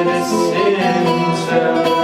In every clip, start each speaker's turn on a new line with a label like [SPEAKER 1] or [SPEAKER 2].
[SPEAKER 1] bilirsin sen?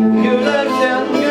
[SPEAKER 1] Gülerken